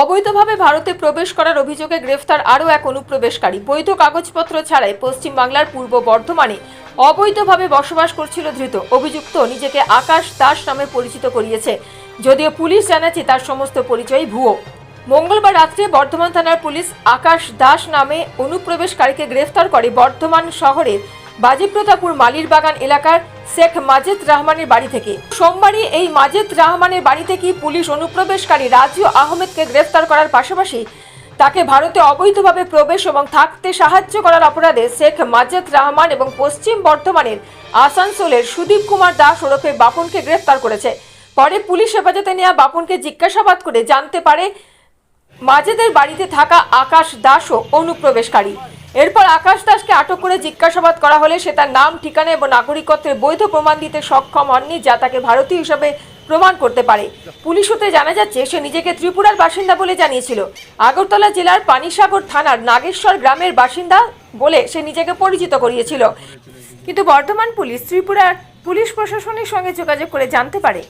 অবৈধভাবে ভারতে প্রবেশ করার অভিযোগে গ্রেফতার আরও এক অনুপ্রবেশকারী। বৈধ কাগজপত্র ছাড়াই পশ্চিমবাংলার পূর্ব বর্ধমানে অবৈধভাবে বসবাস করছিল ধৃত। অভিযুক্ত নিজেকে আকাশ দাস নামে পরিচিত করিয়েছে। যদিও পুলিশ জানাচ্ছে তার সমস্ত পরিচয় ভুয়ো। মঙ্গলবার রাত্রে বর্ধমান থানার পুলিশ আকাশ দাস নামে অনুপ্রবেশকারীকে গ্রেফতার করে বর্ধমান শহরের বাজিপ্রতাপুর মালির বাগান এলাকার শেখ মাজেদ রহমানের বাড়ি থেকে। সোমবারই এই মাজেদ রহমানের বাড়ি থেকে পুলিশ অনুপ্রবেশকারী রাজু আহমেদকে গ্রেফতার করার পাশাপাশি তাকে ভারতে অবৈধভাবে প্রবেশ এবং থাকতে সাহায্য করার অপরাধে শেখ মাজেদ রহমান এবং পশ্চিম বর্ধমানের আসানসোলের সুদীপ কুমার দাস ওরফে বাপনকে গ্রেফতার করেছে। পরে পুলিশ হেফাজতে নেওয়া বাপনকে জিজ্ঞাসাবাদ করে জানতে পারে, মাজেদের বাড়িতে থাকা আকাশ দাসও অনুপ্রবেশকারী। এরপর আকাশ দাসকে আটক করে জিজ্ঞাসাবাদ করা হলে সে তার নাম, ঠিকানা এবং নাগরিকত্বের বৈধ প্রমাণ দিতে সক্ষম হননি যা তাকে ভারতীয় হিসাবে প্রমাণ করতে পারে। পুলিশ সূত্রে জানা যাচ্ছে, সে নিজেকে ত্রিপুরার বাসিন্দা বলে জানিয়েছিল। আগরতলা জেলার পানিসাগর থানার নাগেশ্বর গ্রামের বাসিন্দা বলে সে নিজেকে পরিচিত করিয়েছিল। কিন্তু বর্ধমান পুলিশ ত্রিপুরার পুলিশ প্রশাসনের সঙ্গে যোগাযোগ করে জানতে পারে।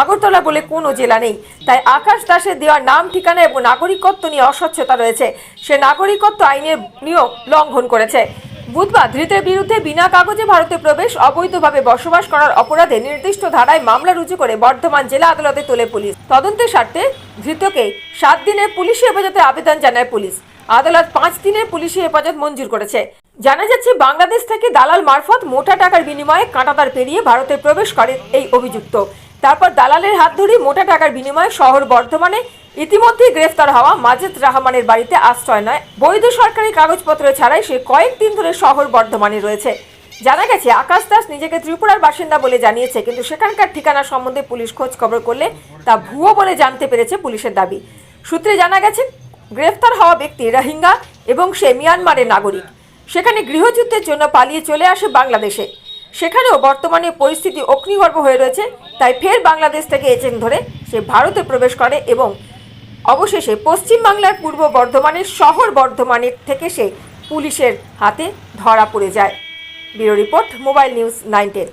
আগরতলা বলে কোনো জেলা নেই। তাই আকাশ দাসের দেওয়া নাম, ঠিকানা এবং নাগরিকত্ব নিয়ে অস্বচ্ছতা রয়েছে। সে নাগরিকত্ব আইনের নিয়ম লঙ্ঘন করেছে। বুধবার ধৃতের বিরুদ্ধে বিনা কাগজে ভারতে প্রবেশ, অবৈধভাবে বসবাস করার অপরাধে নির্দিষ্ট ধারায় মামলা রুজু করে বর্ধমান জেলা আদালতে তোলে পুলিশ। তদন্তের স্বার্থে ধৃতকে সাত দিনের পুলিশি হেফাজতে আবেদন জানায় পুলিশ। আদালত পাঁচ দিনের পুলিশি হেফাজত মঞ্জুর করেছে। জানা যাচ্ছে, বাংলাদেশ থেকে দালাল মারফত মোটা টাকার বিনিময়ে কাঁটাতার পেরিয়ে ভারতে প্রবেশ করে এই অভিযুক্ত। তারপর দালালের হাত ধরে মোটা টাকার বিনিময়ে শহর বর্ধমানে ইতিমধ্যে গ্রেফতার হওয়া মাজেদ রহমানের বাড়িতে আশ্রয় নয়। বৈধ সরকারি কাগজপত্র ছাড়াই সে কয়েকদিন ধরে শহর বর্ধমানে রয়েছে। জানা গেছে, আকাশ দাস নিজেকে ত্রিপুরার বাসিন্দা বলে জানিয়েছে, কিন্তু সেখানকার ঠিকানা সম্বন্ধে পুলিশ খোঁজ খবর করলে তা ভুয়ো বলে জানতে পেরেছে পুলিশের দাবি। সূত্রে জানা গেছে, গ্রেফতার হওয়া ব্যক্তি রোহিঙ্গা এবং সে মিয়ানমারের নাগরিক। সেখানে গৃহযুদ্ধের জন্য পালিয়ে চলে আসে বাংলাদেশে। সেখানেও বর্তমানে পরিস্থিতি অগ্নিগর্ভ হয়ে রয়েছে, তাই ফের বাংলাদেশ থেকে এজেন্ট ধরে সে ভারতে প্রবেশ করে এবং অবশেষে পশ্চিমবাংলার পূর্ব বর্ধমানের শহর বর্ধমানের থেকে সে পুলিশের হাতে ধরা পড়ে যায়। Bureau report, mobile news nine ten